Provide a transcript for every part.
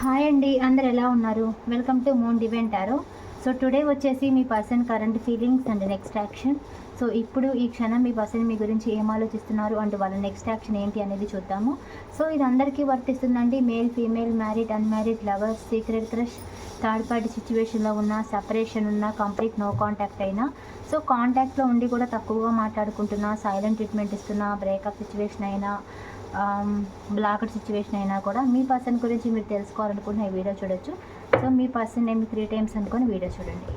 Hi అండి అందరు ఎలా ఉన్నారు? Welcome to moon divine tarot so today వచ్చేసి మీ person current feelings and next action so ఇప్పుడు ఈ క్షణం మీ పర్సన్ మీ గురించి ఏం ఆలోచిస్తున్నారు అండ్ వాళ్ళ నెక్స్ట్ యాక్షన్ ఏంటి అనేది చూద్దాము. సో ఇది అందరికీ వర్తిస్తుందండి. Male female married unmarried lovers secret crush third party సిచ్యువేషన్లో ఉన్న సపరేషన్ ఉన్న కంప్లీట్ నో కాంటాక్ట్ అయినా. సో కాంటాక్ట్లో ఉండి కూడా తక్కువగా మాట్లాడుకుంటున్నా సైలెంట్ ట్రీట్మెంట్ ఇస్తున్నా బ్రేకప్ సిచ్యువేషన్ అయినా బ్లాక్డ్ సిచ్యువేషన్ అయినా కూడా మీ పర్సన్ గురించి మీరు తెలుసుకోవాలనుకుంటున్న ఈ వీడియో చూడొచ్చు. సో మీ పర్సన్ నేమ్ త్రీ టైమ్స్ అనుకొని వీడియో చూడండి.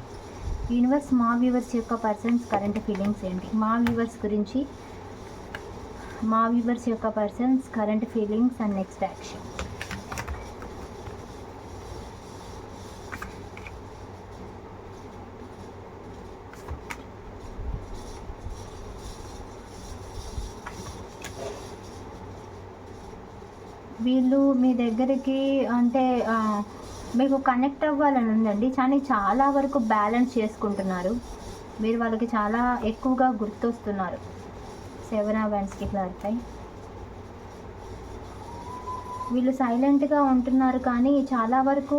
యూనివర్స్ మా వ్యూవర్స్ యొక్క పర్సన్స్ కరెంట్ ఫీలింగ్స్ ఏంటి? మా వ్యూవర్స్ గురించి మా వ్యూవర్స్ యొక్క persons current feelings and next action వీళ్ళు మీ దగ్గరికి అంటే మీకు కనెక్ట్ అవ్వాలని ఉందండి. కానీ చాలా వరకు బ్యాలెన్స్ చేసుకుంటున్నారు. మీరు వాళ్ళకి చాలా ఎక్కువగా గుర్తొస్తున్నారు. సెవెన్ అవెంట్స్కి క్లారిఫై వీళ్ళు సైలెంట్గా ఉంటున్నారు కానీ చాలా వరకు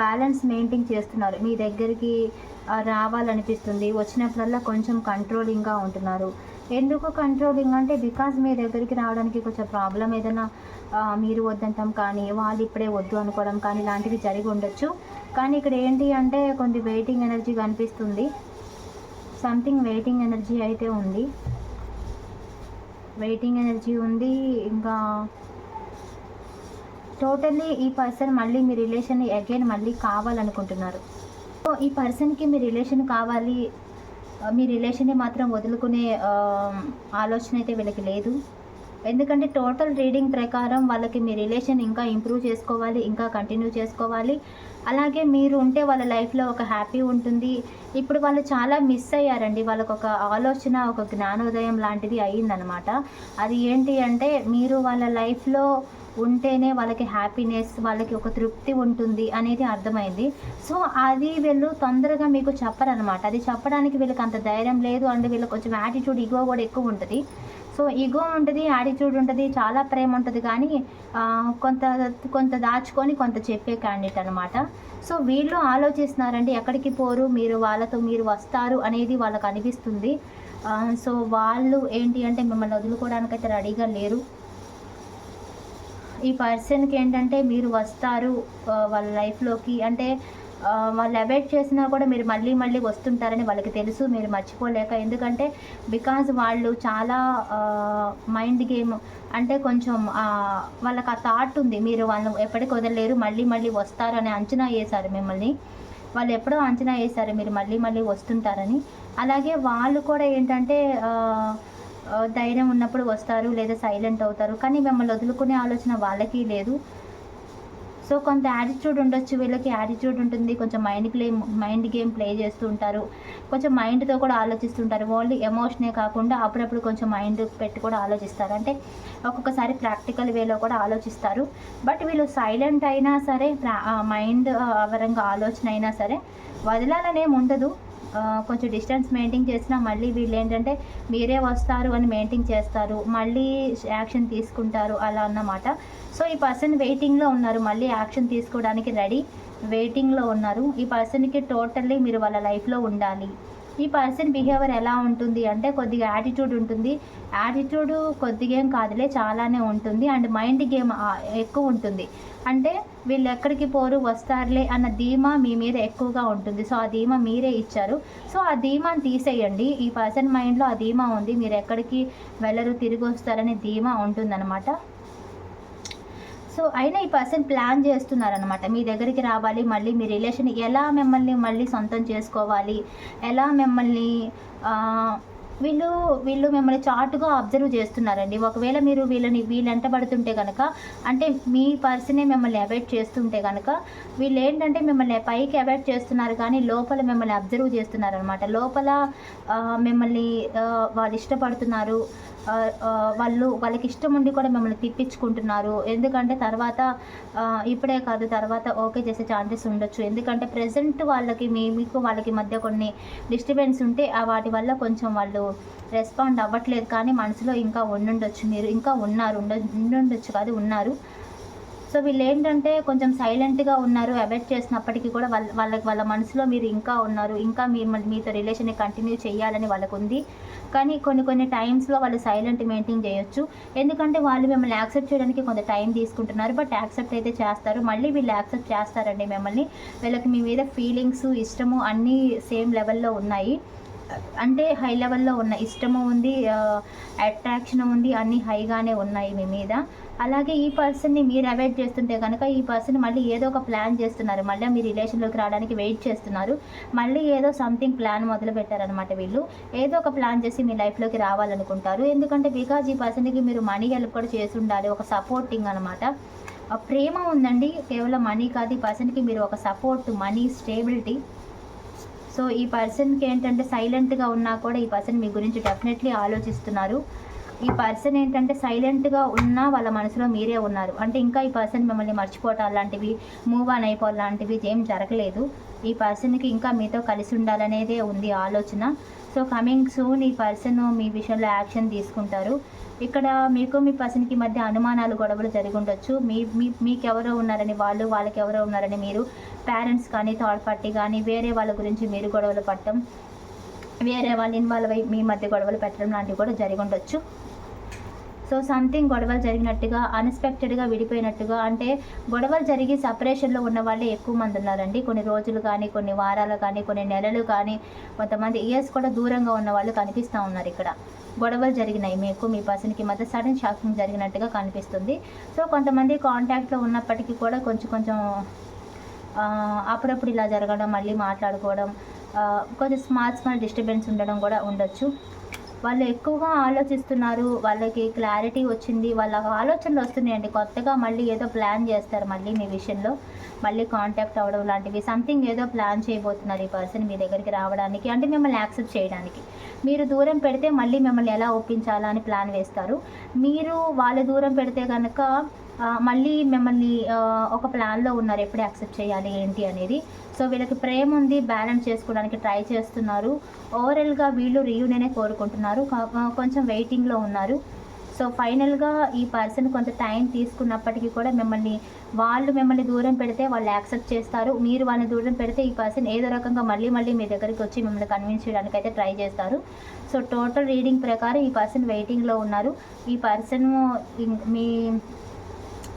బ్యాలెన్స్ మెయింటైన్ చేస్తున్నారు. మీ దగ్గరికి రావాలనిపిస్తుంది. వచ్చినప్పుడల్లా కొంచెం కంట్రోలింగ్గా ఉంటున్నారు. ఎందుకు కంట్రోలింగ్ అంటే బికాజ్ మీ దగ్గరికి రావడానికి కొంచెం ప్రాబ్లం ఏదైనా మీరు వద్దంటాం కానీ వాళ్ళు ఇప్పుడే వద్దు అనుకోవడం కానీ ఇలాంటివి జరిగి ఉండొచ్చు. కానీ ఇక్కడ ఏంటి అంటే కొద్ది వెయిటింగ్ ఎనర్జీ కనిపిస్తుంది. సంథింగ్ వెయిటింగ్ ఎనర్జీ అయితే ఉంది. వెయిటింగ్ ఎనర్జీ ఉంది. ఇంకా టోటల్లీ ఈ పర్సన్ మళ్ళీ మీ రిలేషన్ అగైన్ మళ్ళీ కావాలనుకుంటున్నారు. సో ఈ పర్సన్కి మీ రిలేషన్ కావాలి మీ రిలేషన్ని మాత్రం వదులుకునే ఆలోచన అయితే వీళ్ళకి లేదు. ఎందుకంటే టోటల్ రీడింగ్ ప్రకారం వాళ్ళకి మీ రిలేషన్ ఇంకా ఇంప్రూవ్ చేసుకోవాలి ఇంకా కంటిన్యూ చేసుకోవాలి. అలాగే మీరు ఉంటే వాళ్ళ లైఫ్లో ఒక హ్యాపీ ఉంటుంది. ఇప్పుడు వాళ్ళు చాలా మిస్ అయ్యారండి. వాళ్ళకు ఒక ఆలోచన ఒక జ్ఞానోదయం లాంటిది అయ్యిందనమాట. అది ఏంటి అంటే మీరు వాళ్ళ లైఫ్లో ఉంటేనే వాళ్ళకి హ్యాపీనెస్ వాళ్ళకి ఒక తృప్తి ఉంటుంది అనేది అర్థమైంది. సో అది వీళ్ళు తొందరగా మీకు చెప్పరనమాట. అది చెప్పడానికి వీళ్ళకి అంత ధైర్యం లేదు అండ్ వీళ్ళకి కొంచెం యాటిట్యూడ్ ఈగో కూడా ఎక్కువ ఉంటుంది. సో ఈగో ఉంటుంది యాటిట్యూడ్ ఉంటుంది చాలా ప్రేమ ఉంటుంది కానీ కొంత కొంత దాచుకొని కొంత చెప్పే క్యాండిడేట్ అనమాట. సో వీళ్ళు ఆలోచిస్తున్నారండి ఎక్కడికి పోరు మీరు వాళ్ళతో మీరు వస్తారు అనేది వాళ్ళకు అనిపిస్తుంది. సో వాళ్ళు ఏంటి అంటే మిమ్మల్ని వదులుకోవడానికైతే రెడీగా లేరు. ఈ పర్సన్కి ఏంటంటే మీరు వస్తారు వాళ్ళ లైఫ్లోకి అంటే వాళ్ళు అవాయిడ్ చేసినా కూడా మీరు మళ్ళీ మళ్ళీ వస్తుంటారని వాళ్ళకి తెలుసు మీరు మర్చిపోలేక. ఎందుకంటే బికాజ్ వాళ్ళు చాలా మైండ్ గేమ్ అంటే కొంచెం వాళ్ళకి ఆ థాట్ ఉంది మీరు వాళ్ళు ఎప్పటికి వదలలేరు మళ్ళీ మళ్ళీ వస్తారు అని అంచనా వేశారు మిమ్మల్ని. వాళ్ళు ఎప్పుడో అంచనా వేశారు మీరు మళ్ళీ మళ్ళీ వస్తుంటారని. అలాగే వాళ్ళు కూడా ఏంటంటే ధైర్యం ఉన్నప్పుడు వస్తారు లేదా సైలెంట్ అవుతారు. కానీ మిమ్మల్ని వదులుకునే ఆలోచన వాళ్ళకి లేదు. సో కొంత యాటిట్యూడ్ ఉండొచ్చు. వీళ్ళకి యాటిట్యూడ్ ఉంటుంది. కొంచెం mind play mind game play చేస్తూ ఉంటారు. కొంచెం మైండ్తో కూడా ఆలోచిస్తుంటారు. ఓన్లీ ఎమోషనే కాకుండా అప్పుడప్పుడు కొంచెం మైండ్ పెట్టి కూడా ఆలోచిస్తారు. అంటే ఒక్కొక్కసారి ప్రాక్టికల్ వేలో కూడా ఆలోచిస్తారు. బట్ వీళ్ళు సైలెంట్ అయినా సరే మైండ్ అవరంగా ఆలోచన అయినా సరే వదలాలనేం ఉండదు. కొంచెం డిస్టెన్స్ మెయింటైన్ చేసినా మళ్ళీ వీళ్ళు ఏంటంటే మీరే వస్తారు అని మెయింటైన్ చేస్తారు. మళ్ళీ యాక్షన్ తీసుకుంటారు అలా అన్నమాట. సో ఈ పర్సన్ వెయిటింగ్లో ఉన్నారు. మళ్ళీ యాక్షన్ తీసుకోవడానికి రెడీ వెయిటింగ్లో ఉన్నారు. ఈ పర్సన్కి టోటల్లీ మీరు వాళ్ళ లైఫ్లో ఉండాలి. ఈ పర్సన్ బిహేవియర్ ఎలా ఉంటుంది అంటే కొద్దిగా యాటిట్యూడ్ ఉంటుంది. యాటిట్యూడ్ కొద్దిగా ఏం కాదులే చాలానే ఉంటుంది. అండ్ మైండ్ గేమ్ ఎక్కువ ఉంటుంది. అంటే వీళ్ళు ఎక్కడికి పోరు వస్తారులే అన్న ధీమా మీ మీద ఎక్కువగా ఉంటుంది. సో ఆ ధీమా మీరే ఇచ్చారు. సో ఆ ధీమాని తీసేయండి. ఈ పర్సన్ మైండ్లో ఆ ధీమా ఉంది. మీరు ఎక్కడికి వెళ్ళరు తిరిగి వస్తారనే ధీమా ఉంటుందన్నమాట. సో అయినా ఈ పర్సన్ ప్లాన్ చేస్తున్నారనమాట మీ దగ్గరికి రావాలి మళ్ళీ మీ రిలేషన్ ఎలా మిమ్మల్ని మళ్ళీ సొంతం చేసుకోవాలి ఎలా మిమ్మల్ని వీళ్ళు వీళ్ళు మిమ్మల్ని చాటుగా అబ్జర్వ్ చేస్తున్నారండి. ఒకవేళ మీరు వీళ్ళని వీళ్ళు ఎంటబడుతుంటే కనుక అంటే మీ పర్సనే మిమ్మల్ని అవాయిడ్ చేస్తుంటే కనుక వీళ్ళు ఏంటంటే మిమ్మల్ని పైకి అవాయిడ్ చేస్తున్నారు కానీ లోపల మిమ్మల్ని అబ్జర్వ్ చేస్తున్నారు అనమాట లోపల మిమ్మల్ని వాళ్ళు ఇష్టపడుతున్నారు. వాళ్ళు వాళ్ళకి ఇష్టం ఉండి కూడా మిమ్మల్ని తిప్పించుకుంటున్నారు. ఎందుకంటే తర్వాత ఇప్పుడే కాదు తర్వాత ఓకే చేసే ఛాన్సెస్ ఉండొచ్చు. ఎందుకంటే ప్రజెంట్ వాళ్ళకి మీ మీకు వాళ్ళకి మధ్య కొన్ని డిస్టర్బెన్స్ ఉంటే ఆ వాటి వల్ల కొంచెం వాళ్ళు రెస్పాండ్ అవ్వట్లేదు. కానీ మనసులో ఇంకా ఉండుండొచ్చు మీరు. ఇంకా ఉన్నారు ఉండ ఉండుండొచ్చు కాదు ఉన్నారు. సో వీళ్ళు ఏంటంటే కొంచెం సైలెంట్గా ఉన్నారు అవాయిడ్ చేసినప్పటికీ కూడా వాళ్ళ వాళ్ళకి వాళ్ళ మనసులో మీరు ఇంకా ఉన్నారు ఇంకా మీరు మీతో రిలేషన్ని కంటిన్యూ చేయాలని వాళ్ళకు ఉంది కానీ కొన్ని కొన్ని టైమ్స్లో వాళ్ళు సైలెంట్ మెయింటైన్ చేయొచ్చు. ఎందుకంటే వాళ్ళు మిమ్మల్ని యాక్సెప్ట్ చేయడానికి కొంత టైం తీసుకుంటున్నారు బట్ యాక్సెప్ట్ అయితే చేస్తారు. మళ్ళీ వీళ్ళు యాక్సెప్ట్ చేస్తారండి మిమ్మల్ని. వీళ్ళకి మీ మీద ఫీలింగ్స్ ఇష్టము అన్నీ సేమ్ లెవెల్లో ఉన్నాయి. అంటే హై లెవెల్లో ఉన్న ఇష్టము ఉంది అట్రాక్షన్ ఉంది అన్నీ హైగానే ఉన్నాయి మీ మీద. అలాగే ఈ పర్సన్ని మీరు అవాయిడ్ చేస్తుంటే కనుక ఈ పర్సన్ మళ్ళీ ఏదో ఒక ప్లాన్ చేస్తున్నారు. మళ్ళీ మీ రిలేషన్లోకి రావడానికి వెయిట్ చేస్తున్నారు. మళ్ళీ ఏదో సంథింగ్ ప్లాన్ మొదలు పెట్టారనమాట వీళ్ళు. ఏదో ఒక ప్లాన్ చేసి మీ లైఫ్లోకి రావాలనుకుంటారు. ఎందుకంటే బికాజ్ ఈ పర్సన్కి మీరు మనీ హెల్ప్ కూడా చేసి ఉండాలి ఒక సపోర్టింగ్ అనమాట ప్రేమ ఉందండి. కేవలం మనీ కాదు. ఈ పర్సన్కి మీరు ఒక సపోర్ట్ మనీ స్టేబిలిటీ సో ఈ పర్సన్కి ఏంటంటే సైలెంట్గా ఉన్నా కూడా ఈ పర్సన్ మీ గురించి డెఫినెట్లీ ఆలోచిస్తున్నారు. ఈ పర్సన్ ఏంటంటే సైలెంట్గా ఉన్నా వాళ్ళ మనసులో మీరే ఉన్నారు. అంటే ఇంకా ఈ పర్సన్ మిమ్మల్ని మర్చిపోవటం లాంటివి మూవ్ ఆన్ అయిపోవడం లాంటివి ఏం జరగలేదు. ఈ పర్సన్కి ఇంకా మీతో కలిసి ఉండాలనేదే ఉంది ఆలోచన. సో కమింగ్ సూన్ ఈ పర్సన్ మీ విషయంలో యాక్షన్ తీసుకుంటారు. ఇక్కడ మీకు మీ పర్సన్కి మధ్య అనుమానాలు గొడవలు జరిగి ఉండొచ్చు. మీ మీ మీకెవరో ఉన్నారని వాళ్ళు వాళ్ళకి ఎవరో ఉన్నారని మీరు పేరెంట్స్ కానీ థర్డ్ పార్టీ కానీ వేరే వాళ్ళ గురించి మీరు గొడవలు పడటం వేరే వాళ్ళు ఇన్వాల్వ్ అయ్యి మీ మధ్య గొడవలు పెట్టడం లాంటివి కూడా జరిగి ఉండొచ్చు. సో సంథింగ్ గొడవలు జరిగినట్టుగా అన్ఎక్స్పెక్టెడ్గా విడిపోయినట్టుగా అంటే గొడవలు జరిగి సపరేషన్లో ఉన్న వాళ్ళే ఎక్కువ మంది ఉన్నారండి. కొన్ని రోజులు కానీ కొన్ని వారాలు కానీ కొన్ని నెలలు కానీ కొంతమంది ఇయర్స్ కూడా దూరంగా ఉన్న వాళ్ళు కనిపిస్తూ ఉన్నారు ఇక్కడ. గొడవలు జరిగినాయి మీకు మీ పర్సన్కి మధ్య సడన్ షాకింగ్ జరిగినట్టుగా కనిపిస్తుంది. సో కొంతమంది కాంటాక్ట్లో ఉన్నప్పటికీ కూడా కొంచెం కొంచెం అప్పుడప్పుడు ఇలా జరగడం మళ్ళీ మాట్లాడుకోవడం కొంచెం స్మాల్ స్మాల్ డిస్టర్బెన్స్ ఉండడం కూడా ఉండొచ్చు. వాళ్ళు ఎక్కువగా ఆలోచిస్తున్నారు వాళ్ళకి క్లారిటీ వచ్చింది వాళ్ళ ఆలోచనలు వస్తున్నాయండి. కొత్తగా మళ్ళీ ఏదో ప్లాన్ చేస్తారు మళ్ళీ మీ విషయంలో. మళ్ళీ కాంటాక్ట్ అవ్వడం లాంటివి సంథింగ్ ఏదో ప్లాన్ చేయబోతున్నారు ఈ పర్సన్ మీ దగ్గరికి రావడానికి అంటే మిమ్మల్ని యాక్సెప్ట్ చేయడానికి. మీరు దూరం పెడితే మళ్ళీ మిమ్మల్ని ఎలా ఒప్పించాలా అని ప్లాన్ వేస్తారు. మీరు వాళ్ళు దూరం పెడితే కనుక మళ్ళీ మిమ్మల్ని ఒక ప్లాన్లో ఉన్నారు ఎప్పుడే యాక్సెప్ట్ చేయాలి ఏంటి అనేది. సో వీళ్ళకి ప్రేమ ఉంది బ్యాలెన్స్ చేసుకోవడానికి ట్రై చేస్తున్నారు. ఓవరాల్గా వీళ్ళు రీయూనియనే కోరుకుంటున్నారు. కొంచెం వెయిటింగ్లో ఉన్నారు. సో ఫైనల్గా ఈ పర్సన్ కొంత టైం తీసుకున్నప్పటికీ కూడా మిమ్మల్ని వాళ్ళు మిమ్మల్ని దూరం పెడితే వాళ్ళు యాక్సెప్ట్ చేస్తారు. మీరు వాళ్ళని దూరం పెడితే ఈ పర్సన్ ఏదో రకంగా మళ్ళీ మళ్ళీ మీ దగ్గరికి వచ్చి మిమ్మల్ని కన్విన్స్ చేయడానికి అయితే ట్రై చేస్తారు. సో టోటల్ రీడింగ్ ప్రకారం ఈ పర్సన్ వెయిటింగ్లో ఉన్నారు. ఈ పర్సన్ మీ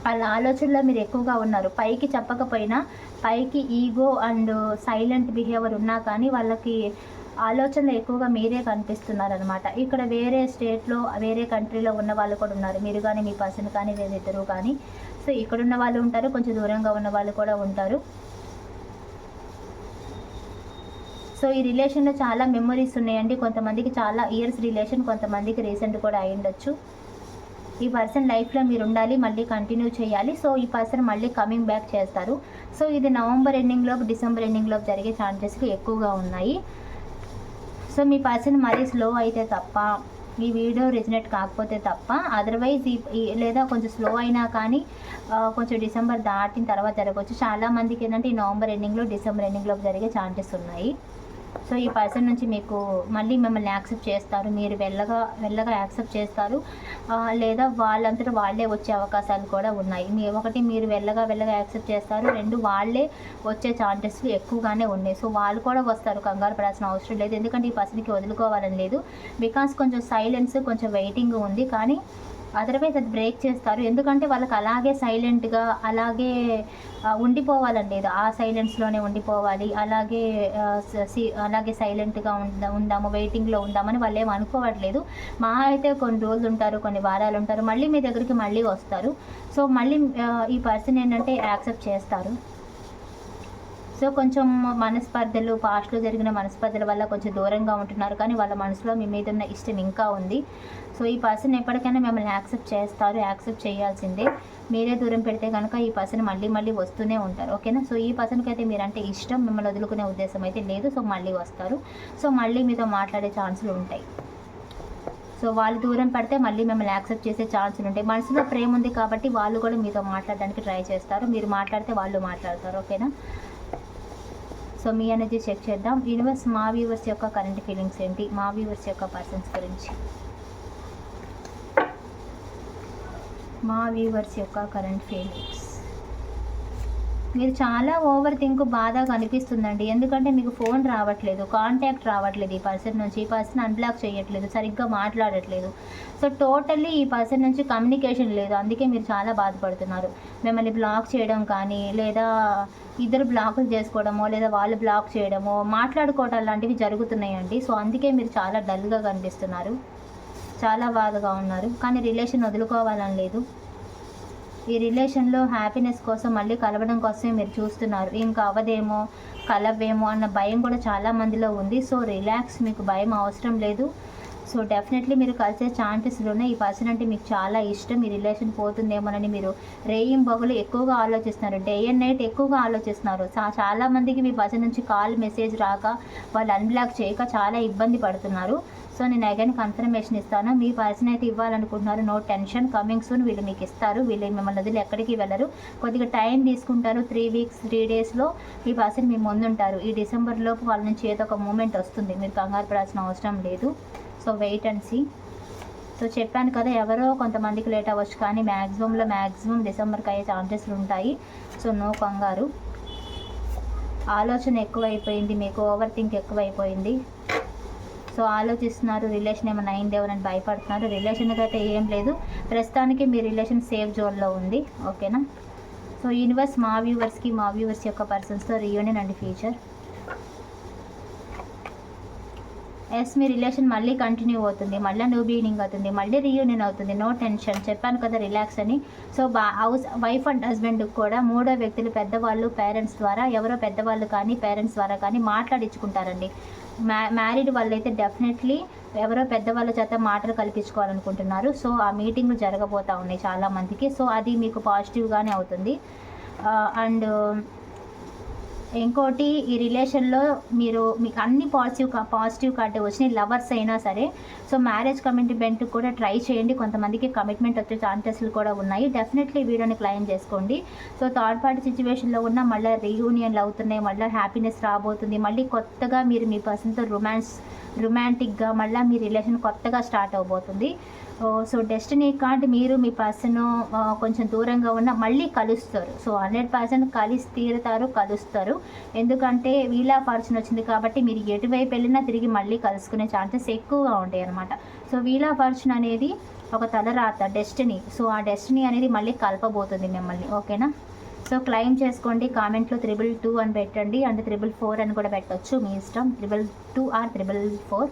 వాళ్ళ ఆలోచనలో మీరు ఎక్కువగా ఉన్నారు. పైకి చెప్పకపోయినా పైకి ఈగో అండ్ సైలెంట్ బిహేవియర్ ఉన్నా కానీ వాళ్ళకి ఆలోచనలు ఎక్కువగా మీరే కనిపిస్తున్నారనమాట ఇక్కడ వేరే స్టేట్లో వేరే కంట్రీలో ఉన్న వాళ్ళు కూడా ఉన్నారు. మీరు కానీ మీ పర్సన్ కానీ ఇద్దరు కానీ. సో ఇక్కడ ఉన్న వాళ్ళు ఉంటారు. కొంచెం దూరంగా ఉన్న వాళ్ళు కూడా ఉంటారు. సో ఈ రిలేషన్లో చాలా మెమొరీస్ ఉన్నాయండి. కొంతమందికి చాలా ఇయర్స్ రిలేషన్ కొంతమందికి రీసెంట్ కూడా అయ్యుండొచ్చు. ఈ పర్సన్ లైఫ్లో మీరు ఉండాలి మళ్ళీ కంటిన్యూ చేయాలి. సో ఈ పర్సన్ మళ్ళీ కమింగ్ బ్యాక్ చేస్తారు. సో ఇది నవంబర్ ఎండింగ్లోపు డిసెంబర్ ఎండింగ్లోపు జరిగే ఛాన్సెస్ ఎక్కువగా ఉన్నాయి. సో మీ పర్సన్ మరీ స్లో అయితే తప్ప ఈ వీడియో రిజనేట్ కాకపోతే తప్ప అదర్వైజ్ ఈ లేదా కొంచెం స్లో అయినా కానీ కొంచెం డిసెంబర్ దాటిన తర్వాత జరగవచ్చు. చాలామందికి ఏంటంటే ఈ నవంబర్ ఎండింగ్లో డిసెంబర్ ఎండింగ్లో జరిగే ఛాన్సెస్ ఉన్నాయి. సో ఈ పర్సన్ నుంచి మీకు మళ్ళీ మిమ్మల్ని యాక్సెప్ట్ చేస్తారు. మీరు వెళ్ళగా వెళ్ళగా యాక్సెప్ట్ చేస్తారు. లేదా వాళ్ళంతటా వాళ్ళే వచ్చే అవకాశాలు కూడా ఉన్నాయి. మీ ఒకటి మీరు వెళ్ళగా వెళ్ళగా యాక్సెప్ట్ చేస్తారు. రెండు వాళ్ళే వచ్చే ఛాన్సెస్ ఎక్కువగానే ఉన్నాయి. సో వాళ్ళు కూడా వస్తారు. కంగారు పడాల్సిన అవసరం లేదు. ఎందుకంటే ఈ పర్సన్కి వదులుకోవాలని లేదు. బికాస్ కొంచెం సైలెన్స్ కొంచెం వెయిటింగ్ ఉంది. కానీ అదర్వైజ్ అది బ్రేక్ చేస్తారు. ఎందుకంటే వాళ్ళకి అలాగే సైలెంట్గా అలాగే ఉండిపోవాలండి ఆ సైలెన్స్లోనే ఉండిపోవాలి. అలాగే అలాగే సైలెంట్గా ఉందాము వెయిటింగ్లో ఉందామని వాళ్ళు ఏం అనుకోవట్లేదు. మా అయితే కొన్ని రోజులు ఉంటారు కొన్ని వారాలు ఉంటారు. మళ్ళీ మీ దగ్గరికి మళ్ళీ వస్తారు. సో మళ్ళీ ఈ పర్సన్ ఏంటంటే యాక్సెప్ట్ చేస్తారు. సో కొంచెం మనస్పర్ధలు పాస్ట్లో జరిగిన మనస్పర్ధల వల్ల కొంచెం దూరంగా ఉంటున్నారు. కానీ వాళ్ళ మనసులో మీ మీద ఉన్న ఇష్టం ఇంకా ఉంది. సో ఈ పర్సన్ ఎప్పటికైనా మిమ్మల్ని యాక్సెప్ట్ చేస్తారు యాక్సెప్ట్ చేయాల్సిందే. మీరే దూరం పెడితే కనుక ఈ పర్సన్ మళ్ళీ మళ్ళీ వస్తూనే ఉంటారు. ఓకేనా? సో ఈ పర్సన్కి అయితే మీరంటే ఇష్టం మిమ్మల్ని వదులుకునే ఉద్దేశం అయితే లేదు. సో మళ్ళీ వస్తారు. సో మళ్ళీ మీతో మాట్లాడే ఛాన్సులు ఉంటాయి. సో వాళ్ళు దూరం పడితే మళ్ళీ మిమ్మల్ని యాక్సెప్ట్ చేసే ఛాన్సులు ఉంటాయి. మనసులో ప్రేమ ఉంది కాబట్టి వాళ్ళు కూడా మీతో మాట్లాడడానికి ట్రై చేస్తారు. మీరు మాట్లాడితే వాళ్ళు మాట్లాడతారు. ఓకేనా? సో మీ అనేది చెక్ చేద్దాం. యూనివర్స్ మా వ్యూవర్స్ యొక్క కరెంట్ ఫీలింగ్స్ ఏంటి? మా వ్యూవర్స్ యొక్క పర్సన్స్ గురించి. మా వ్యూవర్స్ యొక్క కరెంట్ ఫీలింగ్స్ మీరు చాలా ఓవర్ థింక్ బాధ కనిపిస్తుందండి ఎందుకంటే మీకు ఫోన్ రావట్లేదు కాంటాక్ట్ రావట్లేదు ఈ పర్సన్ నుంచి. ఈ పర్సన్ అన్బ్లాక్ చేయట్లేదు సరిగ్గా మాట్లాడట్లేదు. సో టోటల్లీ ఈ పర్సన్ నుంచి కమ్యూనికేషన్ లేదు. అందుకే మీరు చాలా బాధపడుతున్నారు. మిమ్మల్ని బ్లాక్ చేయడం కానీ లేదా ఇద్దరు బ్లాకులు చేసుకోవడమో లేదా వాళ్ళు బ్లాక్ చేయడమో మాట్లాడుకోవడం లాంటివి జరుగుతున్నాయండి. సో అందుకే మీరు చాలా డల్గా కనిపిస్తున్నారు. చాలా బాధగా ఉన్నారు. కానీ రిలేషన్ వదులుకోవాలని లేదు. ఈ రిలేషన్లో హ్యాపీనెస్ కోసం మళ్ళీ కలవడం కోసమే మీరు చూస్తున్నారు. ఇంకా అవదేమో కలవేమో అన్న భయం కూడా చాలా మందిలో ఉంది. సో రిలాక్స్ మీకు భయం అవసరం లేదు. సో డెఫినెట్లీ మీరు కలిసే ఛాన్సెస్లు ఉన్నాయి ఈ పర్సన్ అంటే మీకు చాలా ఇష్టం మీ రిలేషన్ పోతుందేమోనని మీరు రేయింగ్ బొగలు ఎక్కువగా ఆలోచిస్తున్నారు డే అండ్ నైట్ ఎక్కువగా ఆలోచిస్తున్నారు. చా- చాలా మందికి మీ పర్సన్ నుంచి కాల్ మెసేజ్ రాక వాళ్ళు అన్బ్లాక్ చేయక చాలా ఇబ్బంది పడుతున్నారు. సో నేను అగైన్ కన్ఫర్మేషన్ ఇస్తాను మీ పర్సన్ అయితే ఇవ్వాలనుకుంటున్నారు నో టెన్షన్ కమింగ్ సూన్ వీళ్ళు మీకు ఇస్తారు. వీళ్ళు మిమ్మల్ని వదిలి ఎక్కడికి వెళ్ళరు. కొద్దిగా టైం తీసుకుంటారు త్రీ వీక్స్ త్రీ డేస్లో ఈ పర్సన్ మీ ముందుంటారు. ఈ డిసెంబర్లోపు వాళ్ళ నుంచి ఏదో ఒక మూమెంట్ వస్తుంది మీరు కంగారు పడాల్సిన అవసరం లేదు. So wait and see so చెప్పాను కదా ఎవరో కొంతమందికి లేట్ అవ్వచ్చు కానీ మ్యాక్సిమంలో మ్యాక్సిమం డిసెంబర్కి అయ్యే ఛాన్సెస్లు ఉంటాయి. సో నో కంగారు. ఆలోచన ఎక్కువైపోయింది మీకు ఓవర్ థింక్ ఎక్కువైపోయింది. సో ఆలోచిస్తున్నారు రిలేషన్ ఏమైనా అయిందేమోనని భయపడుతున్నారు. రిలేషన్కి అయితే ఏం లేదు. ప్రస్తుతానికి మీ రిలేషన్ సేఫ్ జోన్లో ఉంది. ఓకేనా సో యూనివర్స్ మా వ్యూవర్స్కి మా వ్యూవర్స్ యొక్క పర్సన్స్తో రీయూనియన్ అండ్ ఫ్యూచర్ ఎస్ మీ రిలేషన్ మళ్ళీ కంటిన్యూ అవుతుంది మళ్ళీ న్యూ బిగినింగ్ అవుతుంది మళ్ళీ రీయూనియన్ అవుతుంది. No tension. చెప్పాను కదా రిలాక్స్ అని. సో బా హౌస్ వైఫ్ అండ్ హస్బెండ్ కూడా మూడో వ్యక్తులు పెద్దవాళ్ళు పేరెంట్స్ ద్వారా ఎవరో పెద్దవాళ్ళు కానీ పేరెంట్స్ ద్వారా కానీ మాట్లాడించుకుంటారండి. మ్యా మ్యారీడ్ వాళ్ళైతే డెఫినెట్లీ ఎవరో పెద్దవాళ్ళ చేత మాటలు కల్పించుకోవాలనుకుంటున్నారు. సో ఆ మీటింగ్లు జరగబోతూ ఉన్నాయి చాలా మందికి సో అది మీకు పాజిటివ్గానే అవుతుంది. అండ్ ఇంకోటి ఈ రిలేషన్లో మీరు మీకు అన్ని పాజిటివ్ పాజిటివ్ కార్డు వచ్చినాయి లవర్స్ అయినా సరే సో మ్యారేజ్ కమిట్మెంట్ కూడా ట్రై చేయండి. కొంతమందికి కమిట్మెంట్ వచ్చే ఛాన్సెస్లు కూడా ఉన్నాయి. డెఫినెట్లీ వీడియోని క్లైమ్ చేసుకోండి. సో థర్డ్ పార్టీ సిచ్యువేషన్లో ఉన్న మళ్ళీ రీయూనియన్లు అవుతున్నాయి. మళ్ళీ హ్యాపీనెస్ రాబోతుంది. మళ్ళీ కొత్తగా మీరు మీ పర్సన్తో రొమాన్స్ రొమాంటిక్గా మళ్ళీ మీ రిలేషన్ కొత్తగా స్టార్ట్ అవబోతుంది. సో డెస్టినీ కార్డ్ మీరు మీ పర్సన్ కొంచెం దూరంగా ఉన్న మళ్ళీ కలుస్తారు. సో హండ్రెడ్ పర్సెంట్ కలిసి తీరుతారు కలుస్తారు. ఎందుకంటే వీలా ఫార్చ్యూన్ వచ్చింది కాబట్టి మీరు ఎటువైపు వెళ్ళినా తిరిగి మళ్ళీ కలుసుకునే ఛాన్సెస్ ఎక్కువగా ఉంటాయి అన్నమాట. సో వీలా ఫార్చ్యూన్ అనేది ఒక తలరాత డెస్టినీ సో ఆ డెస్టినీ అనేది మళ్ళీ కలపబోతుంది మిమ్మల్ని. ఓకేనా? సో క్లైమ్ చేసుకోండి. కామెంట్లో త్రిబుల్ టూ అని పెట్టండి. అండ్ త్రిబుల్ ఫోర్ అని కూడా పెట్టొచ్చు మీ ఇష్టం. Triple two or triple four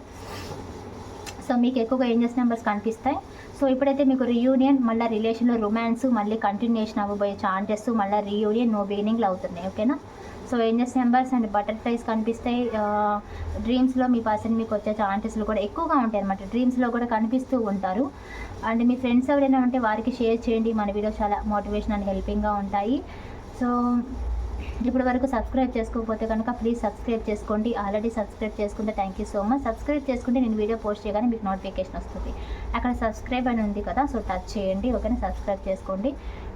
so మీకు ఎక్కువగా ఏంజెస్ నెంబర్స్ కనిపిస్తాయి? సో ఇప్పుడైతే మీకు రియూనియన్ మళ్ళీ రిలేషన్లో రొమాన్స్ మళ్ళీ కంటిన్యూషన్ అవ్వబోయే ఛాన్సెస్ మళ్ళీ రీయూనియన్ నో బిగినింగ్లు అవుతున్నాయి. ఓకేనా? So angels numbers and butterflies కనిపిస్తాయి. డ్రీమ్స్లో మీ పర్సన్ మీకు వచ్చే ఛాన్సెస్లు కూడా ఎక్కువగా ఉంటాయి అనమాట డ్రీమ్స్లో కూడా కనిపిస్తూ ఉంటారు. అండ్ మీ ఫ్రెండ్స్ ఎవరైనా ఉంటే వారికి షేర్ చేయండి. మన వీడియో చాలా మోటివేషన్ అండ్ హెల్పింగ్గా ఉంటాయి. సో ఇప్పటి వరకు సబ్స్క్రైబ్ చేసుకోకపోతే కనుక ప్లీజ్ సబ్స్క్రైబ్ చేసుకోండి. ఆల్రెడీ సబ్స్క్రైబ్ చేసుకుంటే thank you so much subscribe చేసుకుంటే నేను వీడియో పోస్ట్ చేయగానే మీకు నోటిఫికేషన్ వస్తుంది. అక్కడ సబ్స్క్రైబ్ అని ఉంది కదా సో టచ్ చేయండి. ఓకేనా? సబ్స్క్రైబ్ చేసుకోండి.